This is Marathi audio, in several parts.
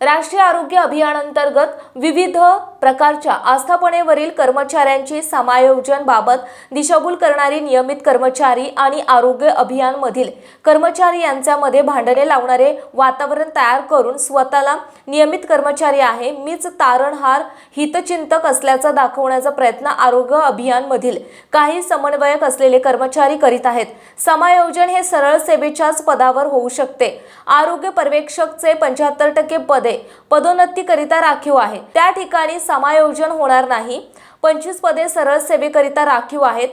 राष्ट्रीय आरोग्य अभियानांतर्गत विविध प्रकारच्या आस्थापनेवरील कर्मचाऱ्यांची समायोजन बाबत दिशाभूल करणारी नियमित कर्मचारी आणि आरोग्य अभियानमधील कर्मचारी यांच्यामध्ये भांडणे लावणारे वातावरण तयार करून स्वतःला नियमित कर्मचारी आहे मीच तारणहार हितचिंतक असल्याचा दाखवण्याचा प्रयत्न आरोग्य अभियानमधील काही समन्वयक असलेले कर्मचारी करीत आहेत. समायोजन हे सरळ सेवेच्याच पदावर होऊ शकते. आरोग्य पर्यवेक्षकचे पंच्याहत्तर टक्के पदे पदोन्नतीकरिता राखीव आहे. त्या ठिकाणी समायोजन होणार नाही. पंचवीस पदे सरळ सेवेकरिता राखीव आहेत.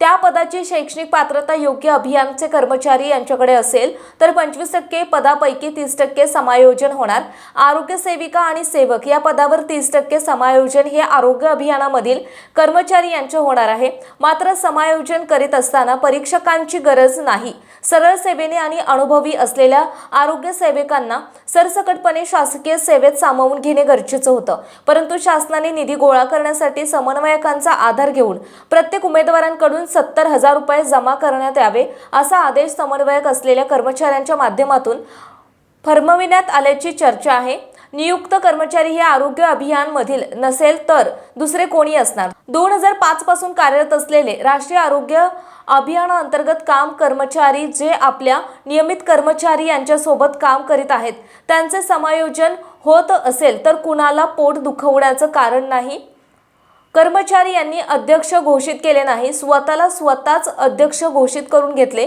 त्या पदाची शैक्षणिक पात्रता योग्य अभियानचे कर्मचारी यांच्याकडे असेल तर पंचवीस टक्के पदापैकी तीस टक्के समायोजन होणार. आरोग्य सेविका आणि सेवक या पदावर तीस टक्के समायोजन हे आरोग्य अभियानामधील कर्मचारी यांचे होणार आहे. मात्र समायोजन करीत असताना परीक्षकांची गरज नाही. सरळ सेवेने आणि अनुभवी असलेल्या आरोग्य सेवकांना सरसकटपणे शासकीय सेवेत सामावून घेणे गरजेचं होतं. परंतु शासनाने निधी गोळा करण्यासाठी समन्वयकांचा आधार घेऊन प्रत्येक उमेदवारांकडून सत्तर हजार रुपये जमा करण्यात यावे असा आदेश समन्वयक असलेल्या कर्मचाऱ्यांच्या माध्यमातून फरमविण्यात आल्याची चर्चा आहे. नियुक्त कर्मचारी हे आरोग्य अभियानमधील नसेल तर दुसरे कोणी असणार? दोन हजार पाच पासून कार्यरत असलेले राष्ट्रीय आरोग्य अभियानाअंतर्गत काम कर्मचारी जे आपल्या नियमित कर्मचारी यांच्यासोबत काम करीत आहेत त्यांचे समायोजन होत असेल तर कुणाला पोट दुखवण्याचं कारण नाही? कर्मचारी यांनी अध्यक्ष घोषित केले नाही स्वतःला स्वतःच अध्यक्ष घोषित करून घेतले.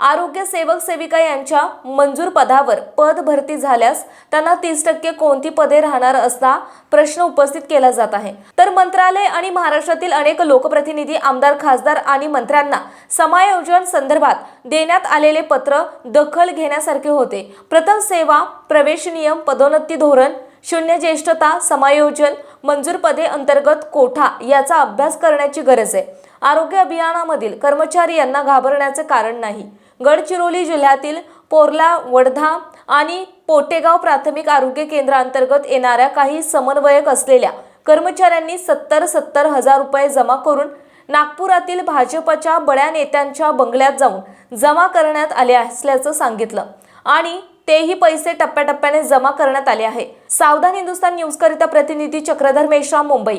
आरोग्य सेवक सेविका यांच्या मंजूर पदावर पद भरती झाल्यास त्यांना तीस टक्के कोणती पदे राहणार असा प्रश्न उपस्थित केला जात आहे. तर मंत्रालय आणि महाराष्ट्रातील अनेक लोकप्रतिनिधी आमदार खासदार आणि मंत्र्यांना समायोजन संदर्भात देण्यात आलेले पत्र दखल घेण्यासारखे होते. प्रथम सेवा प्रवेश नियम पदोन्नती धोरण शून्य ज्येष्ठता समायोजन मंजूर पदे अंतर्गत कोठा याचा अभ्यास करण्याची गरज आहे. आरोग्य अभियानामधील कर्मचारी यांना घाबरण्याचे कारण नाही. गडचिरोली जिल्ह्यातील पोरला वडधा आणि पोटेगाव प्राथमिक आरोग्य केंद्रांतर्गत येणाऱ्या काही समन्वयक असलेल्या कर्मचाऱ्यांनी सत्तर सत्तर हजार रुपये जमा करून नागपुरातील भाजपच्या बड्या नेत्यांच्या बंगल्यात जाऊन जमा करण्यात आले असल्याचं सांगितलं. आणि तेही पैसे टप्प्याटप्प्याने जमा करण्यात आले आहे. सावधान हिंदुस्तान न्यूज करिता प्रतिनिधी चक्रधर मेश्राम मुंबई.